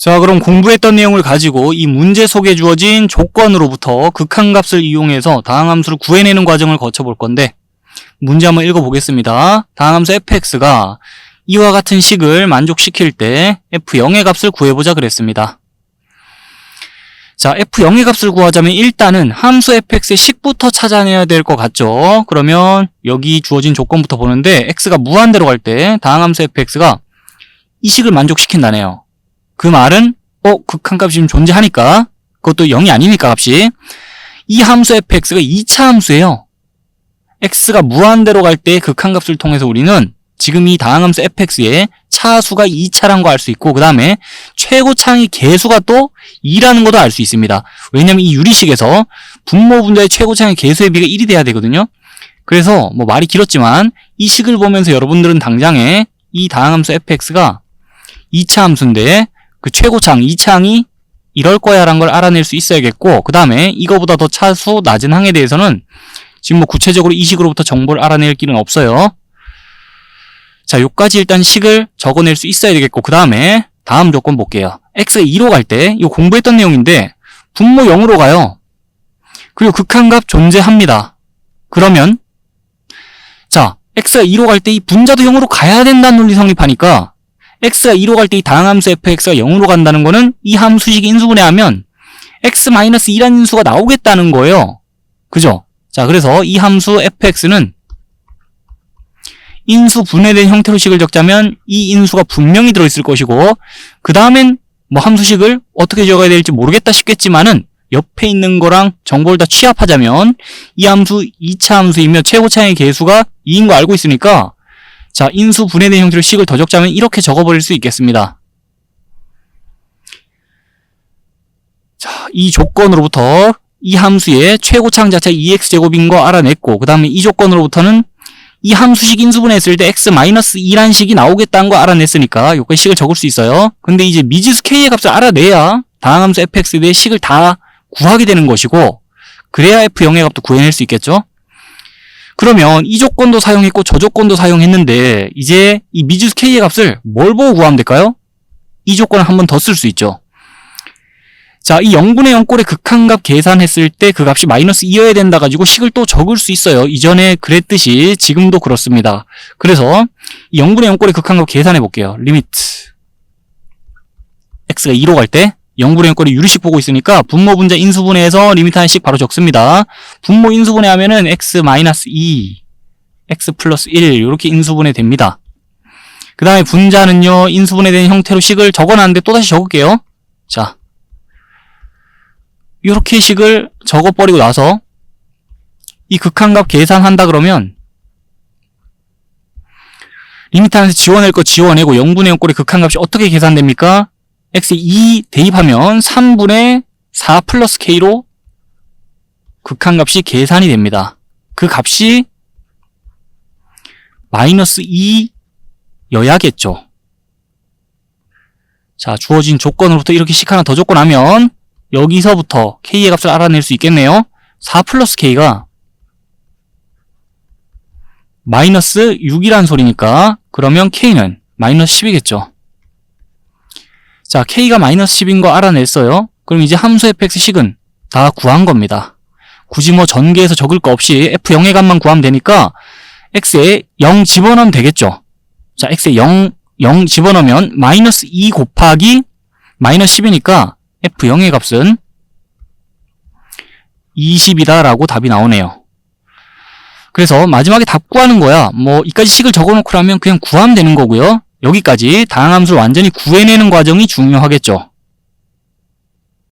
자, 그럼 공부했던 내용을 가지고 이 문제 속에 주어진 조건으로부터 극한값을 이용해서 다항함수를 구해내는 과정을 거쳐볼 건데 문제 한번 읽어보겠습니다. 다항함수 fx가 이와 같은 식을 만족시킬 때 f0의 값을 구해보자 그랬습니다. 자, f0의 값을 구하자면 일단은 함수 fx의 식부터 찾아내야 될 것 같죠? 그러면 여기 주어진 조건부터 보는데 x가 무한대로 갈 때 다항함수 fx가 이 식을 만족시킨다네요. 그 말은 어 극한값이 지금 존재하니까 그것도 0이 아니니까 값이 이 함수 fx가 2차 함수예요. x가 무한대로 갈 때 극한값을 통해서 우리는 지금 이 다항함수 fx의 차수가 2차란 거 알 수 있고 그 다음에 최고차의 개수가 또 2라는 것도 알 수 있습니다. 왜냐면 이 유리식에서 분모 분자의 최고차의 개수의 비가 1이 돼야 되거든요. 그래서 뭐 말이 길었지만 이 식을 보면서 여러분들은 당장에 이 다항함수 fx가 2차 함수인데 그 최고창 2창이 이럴 거야 라는 걸 알아낼 수 있어야겠고 그 다음에 이거보다 더 차수 낮은 항에 대해서는 지금 뭐 구체적으로 이 식으로부터 정보를 알아낼 길은 없어요. 자, 요까지 일단 식을 적어낼 수 있어야 되겠고 그 다음에 다음 조건 볼게요. x가 2로 갈 때 이거 공부했던 내용인데 분모 0으로 가요. 그리고 극한값 존재합니다. 그러면 자, x가 2로 갈 때 이 분자도 0으로 가야 된다는 논리 성립하니까 x가 2로 갈 때 이 다항함수 fx가 0으로 간다는 거는 이 함수식 인수분해하면 x-2라는 인수가 나오겠다는 거예요. 그죠? 자, 그래서 이 함수 fx는 인수 분해된 형태로 식을 적자면 이 인수가 분명히 들어있을 것이고 그 다음엔 뭐 함수식을 어떻게 적어야 될지 모르겠다 싶겠지만은 옆에 있는 거랑 정보를 다 취합하자면 이 함수 2차 함수이며 최고차의 개수가 2인 거 알고 있으니까 자, 인수 분해된 형태로 식을 더 적자면 이렇게 적어버릴 수 있겠습니다. 자, 이 조건으로부터 이 함수의 최고차항 자체 2x제곱인 거 알아냈고 그 다음에 이 조건으로부터는 이 함수식 인수분해했을 때 x-2란 식이 나오겠다는 거 알아냈으니까 여기까지 식을 적을 수 있어요. 근데 이제 미지수 k의 값을 알아내야 다항함수 fx에 대해 식을 다 구하게 되는 것이고 그래야 f0의 값도 구해낼 수 있겠죠. 그러면 이 조건도 사용했고 저 조건도 사용했는데 이제 이 미지수 k의 값을 뭘 보고 구하면 될까요? 이 조건을 한 번 더 쓸 수 있죠. 자, 이 0분의 0꼴의 극한값 계산했을 때 그 값이 마이너스 2여야 된다 가지고 식을 또 적을 수 있어요. 이전에 그랬듯이 지금도 그렇습니다. 그래서 이 0분의 0꼴의 극한값 계산해 볼게요. 리미트 x가 2로 갈 때 0분의 0꼴이 유리식 보고 있으니까 분모 분자 인수분해해서 리미트 한식 바로 적습니다. 분모 인수분해 하면은 x-2 x 플러스 1 이렇게 인수분해 됩니다. 그 다음에 분자는요 인수분해된 형태로 식을 적어놨는데 또다시 적을게요. 자 이렇게 식을 적어버리고 나서 이 극한값 계산한다 그러면 리미트 안에서 지워낼 거 지워내고 0분의 0꼴의 극한값이 어떻게 계산됩니까? X 2 대입하면 3분의 4 플러스 k로 극한값이 계산이 됩니다. 그 값이 마이너스 2여야겠죠. 자, 주어진 조건으로부터 이렇게 식 하나 더 적고 나면 여기서부터 k의 값을 알아낼 수 있겠네요. 4 플러스 k가 마이너스 6이란 소리니까 그러면 k는 마이너스 10이겠죠. 자, k가 마이너스 10인 거 알아냈어요. 그럼 이제 함수 fx식은 다 구한 겁니다. 굳이 뭐 전개해서 적을 거 없이 f0의 값만 구하면 되니까 x에 0 집어넣으면 되겠죠. 자, x에 0, 0 집어넣으면 마이너스 2 곱하기 마이너스 10이니까 f0의 값은 20이다라고 답이 나오네요. 그래서 마지막에 답 구하는 거야. 뭐 이까지 식을 적어놓고 나면 그냥 구하면 되는 거고요. 여기까지 다항함수를 완전히 구해내는 과정이 중요하겠죠.